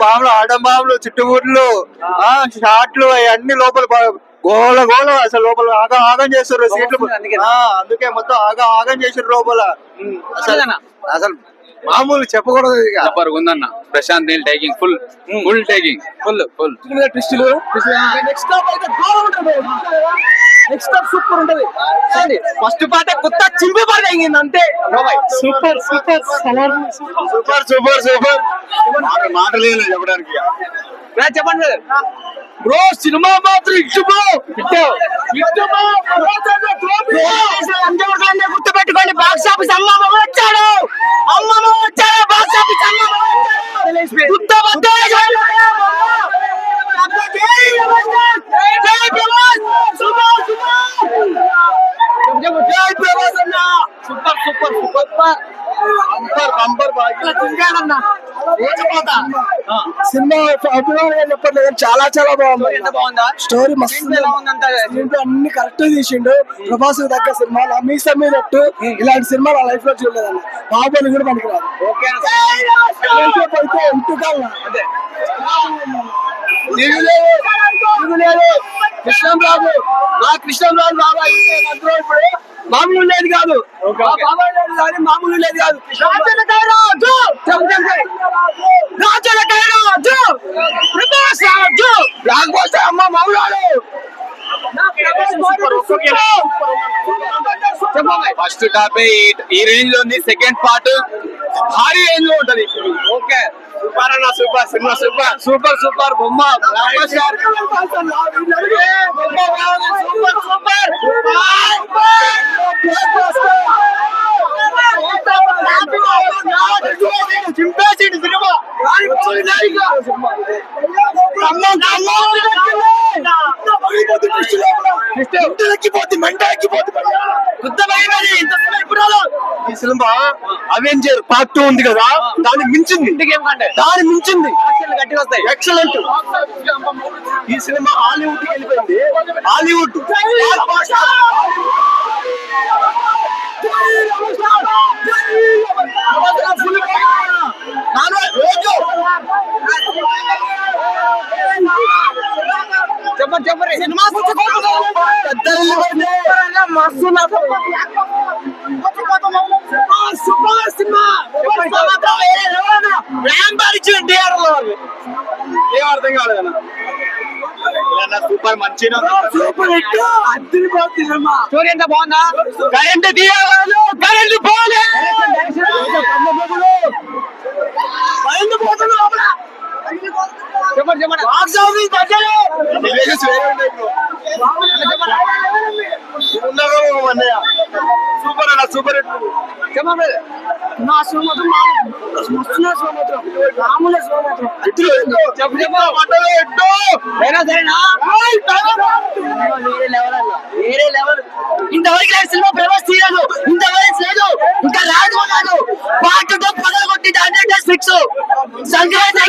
బాంబులు బాంబులు చుట్టుముట్లు ఆ షాట్లు అవన్నీ లోపల గోల గోల అసలు లోపల ఆగా ఆగం చేస్తారు సీట్లు. ఆ, అందుకే మొత్తం ఆగా ఆగం చేసారు లోపల. అసలు అసలు మామూలు చెప్పకూడదు ఇక. సూపర్ ఉందన్న Prashanth Neel taking full full taking full full ట్విస్టులు next అయితే ఉంటుంది. నెక్స్ట్ హాఫ్ సూపర్ ఉంటది. ఫస్ట్ పాట కొత్త చింపి పాట అయింది అంతే. Super super super super super మాట లేదు చెప్పడానికి. చెప్పండి బ్రో సినిమా మాత్రం ఇచ్చు బ్రో గుర్తు పెట్టుకోండి బాక్స్ ఆఫీస్ అమ్మమ్మ వచ్చాడు. అమ్మమ్మ వచ్చాడు. బాక్స్ ఆఫీస్ అమ్మమ్మ వచ్చాడు గుర్తు super super super bumper bumper బాగా సినిమా అభిమానం చెప్పట్లేదు చాలా చాలా బాగుంది. ఎంత బాగుందా? స్టోరీ మస్తు అన్ని కరెక్ట్ తీసిండు. ప్రభాస్ దగ్గర సినిమా నా మీస మీదట్టు ఇలాంటి సినిమా నా లైఫ్లో చూడలేదన్న. బాహుబలి కూడా పనికిరాదు. అయితే ఇంటికల్లా తిరుగులేదు కృష్ణంరాజు నా. కృష్ణంరాజు బాబా అయితే మధ్యలో ఇప్పుడు? మామూలు లేదు కాదు. ఆ బాబా మామూలు లేదు కాదు. అమ్మ మౌలాడు ఫస్ట్ టాప్ ఈ రేంజ్లో ఉంది సెకండ్ పార్ట్. భారీ రేంజ్లో ఉంటది ఓకే సూపర్ అన్న super cinema super super super బొమ్మ సూపర్ సూపర్ చింపేసిండు సినిమా మెంట ఎక్కిపోతుంది ఈ సినిమా అవెంజర్ పార్ట్ టూ ఉంది కదా దాన్ని మించింది. దాని మించింది. ఎక్సలెంట్ ఈ సినిమా హాలీవుడ్ వెళ్ళిపోయింది. హాలీవుడ్ మస్తు సూపర్ సినిమా. ఏం అర్థం సూపర్ మంచిగా సూపర్ హిట్. అద్దరిపోతుంది సినిమా. స్టోరీ ఎంత బాగుందా? కరెంట్ తీయాలి కరెంట్ పోలే. కరెంట్ పోతుంది లోపల. చెప్పండి చెప్పండి. బాక్స్ ఆఫీస్ మధ్యలో సూపర్ అన్న సూపర్ చెప్పండి నా సుమతం నా సుమతం రాముల సుమతం చెప్పు చెప్పు. అయినా సరేనా? వేరే లెవెల్ అన్న. వేరే లెవెల్ ఇంతవరకు నేను సినిమా ప్రభాస్ తీయలేదు ఇంతవరకు లేదు. ఇంకా రాదు కాదు పార్ట్తో పగల కొట్టి హండ్రెడ్ ఫిక్స్ సంక్రాంతి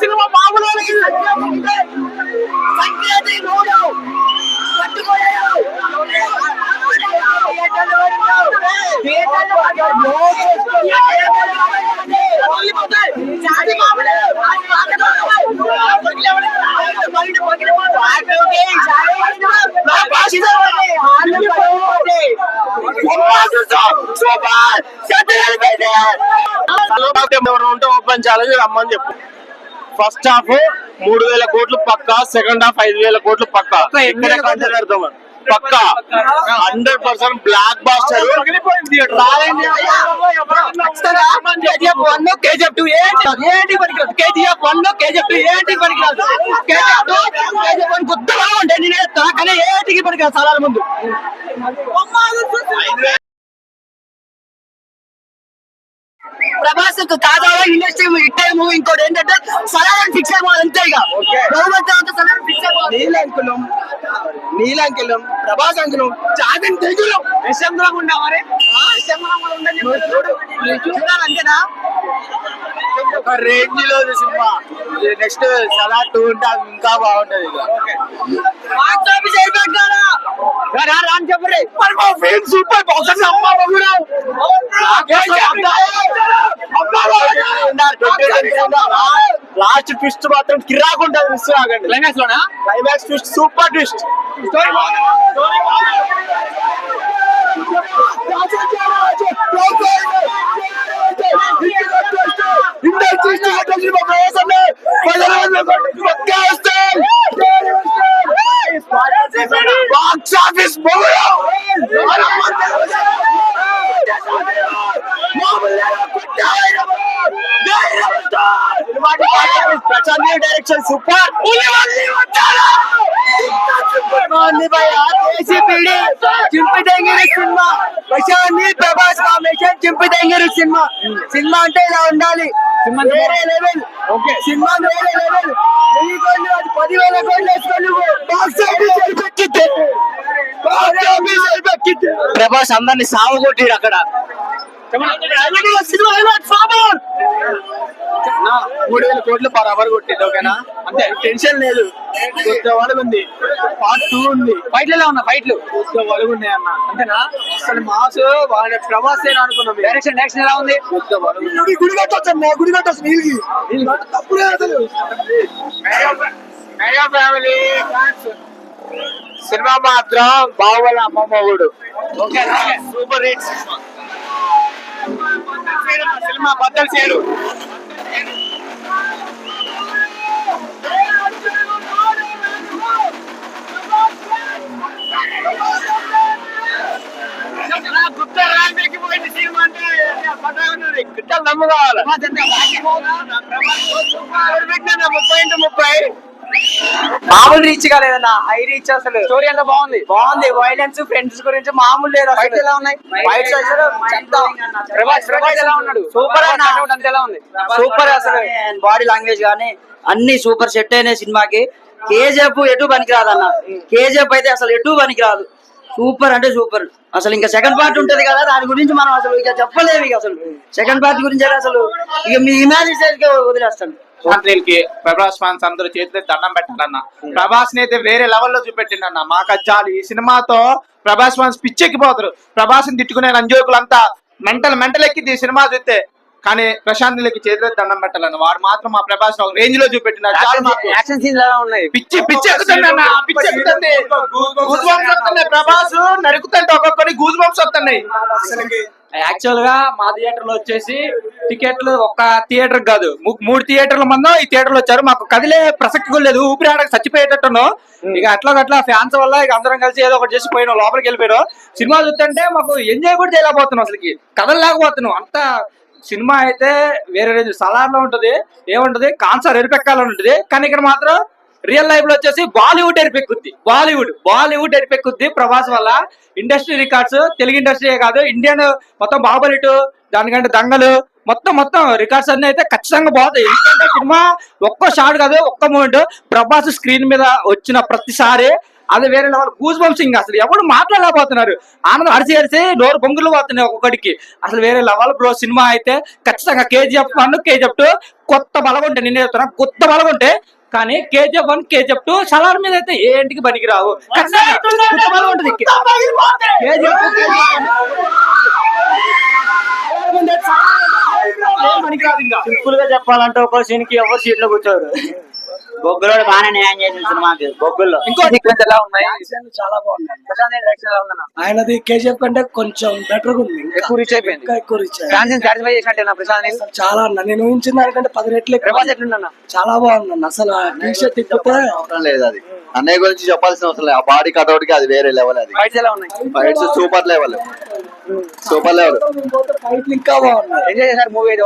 సినిమా మామూలు సంక్రాంతి మూడు. పట్టుకోలేదు ఓపెన్ ఛాలెంజ్ రమ్మని చెప్పు ఫస్ట్ హాఫ్ మూడు వేల కోట్లు పక్క సెకండ్ హాఫ్ ఐదు వేల కోట్లు పక్క. ఎక్కడ కంటే పక్క. Hundred percent blockbuster. KGF one KGF two ఏంటి పనికిరాదు కేజీఎఫ్ వన్ కేజీఎఫ్ టూ ఏంటి పనికిరాదు కేజీఎఫ్ టూ కేజీఎఫ్ వన్ కొత్తగా ఉండే నేను కానీ ఏంటికి పనికిరాదు ముందు. ప్రభాస్ తాజాగా ఇండస్ట్రీ హిట్ అయ్యే మూవీ ఇంకోటి ఏంటంటే సలాన్ ఫిక్స్ అయిపోవాలి అంతే ఇక. సలాన్ ఫిక్స్ అయిపోవాలి నీలంకులం నీలంకులం ప్రభాస్ అంకులం చాగన్ తెలుగులో. విషంగులం ఉండవరే విషంగులం కూడా ఉండని చూడు. చూడాలంతేనా ఒక రేంజ్లో సినిమా. నెక్స్ట్ సలా టూ ఉంటే ఇంకా బాగుంటది ఇక. రాని చెప్పరే సూపర్ బాక్స్ అమ్మ లాస్ట్ ట్విస్ట్ మాత్రం కిరాకుంటది మిస్ ఆగండి. క్లైమాక్స్ లోనా? Climax twist super twist box office Prashanth direction super చింపి తెంగిరి సినిమా ప్రభాస్ కాంబినేషన్ చింపి తెంగిరి సినిమా సినిమా అంటే ఇలా ఉండాలి. వేరే లెవెల్ ఓకే సినిమా వేరే లెవెల్ వెయ్యి కోట్లు అది పదివేల box office box office Prabhas అందరిని సావగొట్టిడు అక్కడ. సినిమా మూడు వేల కోట్లు బరాబర్ కొట్టింది ఓకేనా? అంతే టెన్షన్ లేదు. కొత్త ఉంది. పార్ట్ టూ ఉంది. ఫైట్లు ఎలా ఉన్నా ఫైట్లు. కొత్త వలుగు ఉన్నాయి అన్న. అంతేనా? అసలు మాస్ వాడి ప్రభాస్ అనుకున్నాం డైరెక్షన్ డైరెక్షన్ ఎలా ఉంది? కొత్త వలుగు గుడి గుడి కట్టొచ్చు అన్న గుడి కట్టొచ్చు నీళ్ళకి తప్పుడే అసలు. Mega family. సినిమా మాత్రం Baahubali అమ్మమ్మగుడు okay super hit. Cinema cinema బద్దలు చేరు ముప్పై ఇంటూ ముప్పై? మామూలు రీచ్ కాలేదన్న హై రీచ్ అసలు. స్టోరీ అంతా బాగుంది. బాగుంది. వైలెన్స్ ఫ్రెండ్స్ గురించి మామూలు లేదు ఫైట్స్ ఎలా ఉన్నాయి? ఫైట్స్ అసలు ప్రభాస్ ప్రభాస్ ఎలా ఉన్నాడు? సూపర్ అన్న. అంత ఎలా ఉంది? సూపర్ అసలు. బాడీ లాంగ్వేజ్ గానీ అన్ని సూపర్ సెట్ అయిన సినిమాకి. కేజీఎఫ్ ఎటు పనికిరాదు అన్న కేజీఎఫ్ అయితే అసలు ఎటు పనికిరాదు? సూపర్ అంటే సూపర్. అసలు ఇంకా సెకండ్ పార్ట్ ఉంటది కదా దాని గురించి మనం అసలు ఇక చెప్పలేము ఇక అసలు. సెకండ్ పార్ట్ గురించి అసలు ఇక మీ ఇమాజినేషన్ వదిలేస్తాను. కి ప్రభాస్ ఫ్యాన్స్ అందరూ చేతిలో దండం పెట్టాలన్న. ప్రభాస్ని అయితే వేరే లెవెల్లో చూపెట్టిండన్న. మాకు చాలు ఈ సినిమాతో ప్రభాస్ ఫ్యాన్స్ పిచ్చెక్కిపోతారు. ప్రభాస్ని తిట్టుకునే రంజోకులంతా మెంటల్ మెంటల్ ఎక్కింది ఈ సినిమా చూస్తే కానీ ప్రశాంత్ నీళ్ళకి చేతిలో దండం పెట్టాలన్న. వాడు మాత్రం మా ప్రభాస్ ఒక రేంజ్లో చూపెట్టినాడు. చాలు మాకు. యాక్షన్ సీన్స్ ఎలా ఉన్నాయి. పిచ్చి పిచ్చి ఎక్కుతుంది అన్న. పిచ్చి ఎక్కుతుంది. గూజ్ బంప్స్ వస్తున్నాయి. ప్రభాస్ నరుకుతుంటే ఒక్కొక్కరి గూజ్ బంప్స్ వస్తున్నాయి. యాక్చువల్గా మా థియేటర్లో వచ్చేసి టికెట్లు ఒక థియేటర్ కాదు. మూడు థియేటర్ల మంది ఈ థియేటర్లో వచ్చారు. మాకు కదిలే ప్రసక్తి కూడా లేదు. ఊపిరి ఆడక చచ్చిపోయేటట్టును ఇక అట్లా అట్లా ఫ్యాన్స్ వల్ల ఇక అందరం కలిసి ఏదో ఒకటి చేసి పోయినాం. లోపలికి వెళ్ళిపోయారు సినిమా చూస్తుంటే మాకు ఎంజాయ్ కూడా చేయలేకపోతున్నాం అసలుకి. కదలలేకపోతున్నాం అంత సినిమా అయితే వేరే రోజు. సలార్లో ఉంటది ఏముంటది? కాన్సర్ ఎరిపెక్కాలని ఉంటుంది. కానీ ఇక్కడ మాత్రం రియల్ లైఫ్లో వచ్చేసి బాలీవుడ్ ఎరిపెక్కుద్ది. బాలీవుడ్ బాలీవుడ్ ఎరిపెక్కుద్ది ప్రభాస్ వల్ల. ఇండస్ట్రీ రికార్డ్స్ తెలుగు ఇండస్ట్రీయే కాదు ఇండియన్ మొత్తం బాహుబలి టూ దానికంటే దంగలు మొత్తం మొత్తం రికార్డ్స్ అన్ని అయితే ఖచ్చితంగా బాగుతాయి ఎందుకంటే సినిమా ఒక్క షాట్ కాదు ఒక్క మూమెంట్ ప్రభాస్ స్క్రీన్ మీద వచ్చిన ప్రతిసారి అది వేరే లెవెల్. గూస్ అసలు ఎవరు మాట్లాడలేకపోతున్నారు. ఆనందం అరిచి అరిచి నోరు బొంగులు పోతున్నాయి ఒక్కొక్కడికి. అసలు వేరే లెవెల్ బ్రో సినిమా అయితే ఖచ్చితంగా కేజీఎఫ్ వన్ కేజీఎఫ్ టూ కొత్త బలగుంటే నిన్నే చెప్తున్నా కొత్త బలగుంటే కానీ KGF one KGF two Salaar మీద అయితే ఏ ఇంటికి పనికిరావు. ఇంకా. సింపుల్గా చెప్పాలంటే ఒక సీన్కి ఎవరు సీట్లో కూర్చోరు? బొగ్గులోడు బాగానే న్యాయం చేసిన సినిమాకి. బొగ్గుల్లో. ఇంకో సీక్వెన్స్ ఎలా ఉన్నాయి? చాలా బాగుంది ప్రశాంత్ డైరెక్షన్ ఎలా ఉందన్న? ఆయనది కేజీఎఫ్ కంటే కొంచెం బెటర్ ఉంది. ఎక్కువ రీచ్ అయిపోయింది. ఇంకా ఎక్కువ రిచ్ ఫ్యాన్స్ సాటిస్ఫై చేసినట్టు ప్రశాంత్ నీల్ చాలా అన్న నేను ఊహించిన దానికంటే పది రెట్లు ఎక్కువ. ప్రభాస్ ఎట్లుందన్న? చాలా బాగుంది అన్న అసలు టీ షర్ట్ తిప్పితే అవసరం లేదు అది. అన్నయ్య గురించి చెప్పాల్సిన అవసరం లేదు. ఆ బాడీ కట్అవుట్కి అది వేరే లెవెల్ అది. ఫైట్స్ ఎలా ఉన్నాయి? Fights super level super level ఫైట్లు ఇంకా బాగున్నాయి. ఎంజాయ్ చేశారు మూవీ అయితే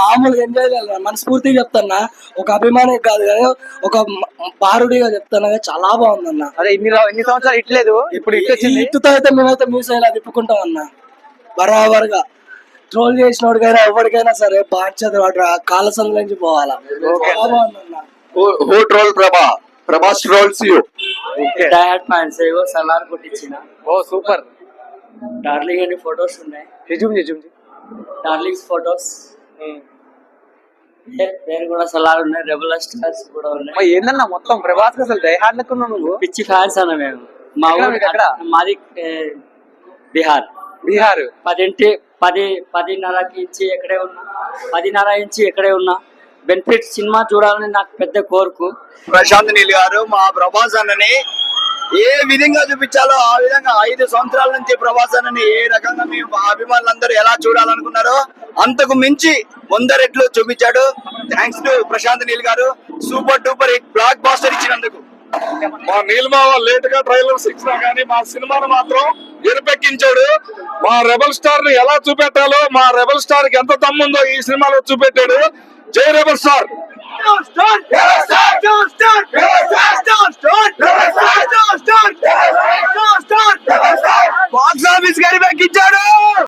మామూలుగా ఎంజాయ్ చేయాలి మనస్ఫూర్తిగా చెప్తాన్నా. ఒక అభిమాని కాదు కానీ ఒక మ- బారుడిగా చెప్తాను కానీ చాలా బాగుంది అన్న అదే ఇన్ని ఇన్ని సంవత్సరాలు ఇట్లేదు. ఇప్పుడు ఇట్టుతో అయితే మేమైతే మ్యూస్ అయ్యేలా తిప్పుకుంటాం అన్న బరాబర్గా. ట్రోల్ చేసినోడికైనా ఎవరికైనా సరే బాధ్యత సందుల నుంచి పోవాలా. హూ ట్రోల్ ప్రభా ప్రభాస్ ట్రోల్స్ యూ డయాడ్ ఫ్యాన్స్ ఏవో సలార్ కొట్టించిన. ఓ సూపర్. డార్లింగ్ అని ఫొటోస్ ఉన్నాయి? రిజ్యూమ్ రిజ్యూమ్ డార్లింగ్స్ ఫొటోస్ పేరు కూడా సలార్ ఉన్నాయి రెబల్ స్టార్స్ కూడా ఉన్నాయి. ఏందన్నా మొత్తం ప్రభాస్ అసలు లెక్కున్నావు నువ్వు? పిచ్చి ఫ్యాన్స్ అన్న మేము. మా ఊరు మీది ఎక్కడ? మాది ఏ, బీహార్. బీహార్. పదింటి పది పదిన్నరకి ఇంచి ఎక్కడే ఉన్నా. పదిన్నర ఇంచి ఎక్కడే ఉన్నా. బెనిఫిట్ సినిమా చూడాలని నాకు పెద్ద కోరుకు. ప్రశాంత్ నీల్ గారు మా ప్రభాస్ అన్నని ఏ విధంగా చూపించాలో ఆ విధంగా ఐదు సంవత్సరాల నుంచి ప్రభాస్ అన్నని ఏ రకంగా మీ అభిమానులందరూ ఎలా చూడాలనుకున్నారో అంతకు మించి ముందరెట్లు చూపించాడు. Thanks to Prashanth Neel garu. Super duper hit blockbuster ఇచ్చినందుకు. మా నీలమావ లేట్గా ట్రైలర్స్ ఇచ్చినా గానీ మా సినిమాను మాత్రం ఎరుపెక్కించాడు. మా రెబల్ స్టార్ని ఎలా చూపెట్టాలో మా రెబల్ స్టార్కి ఎంత తమ్ముందో ఈ సినిమాలో చూపెట్టాడు. జై రెబల్ స్టార్ బాక్స్ ఆఫీస్ గారి ఎక్కించాడు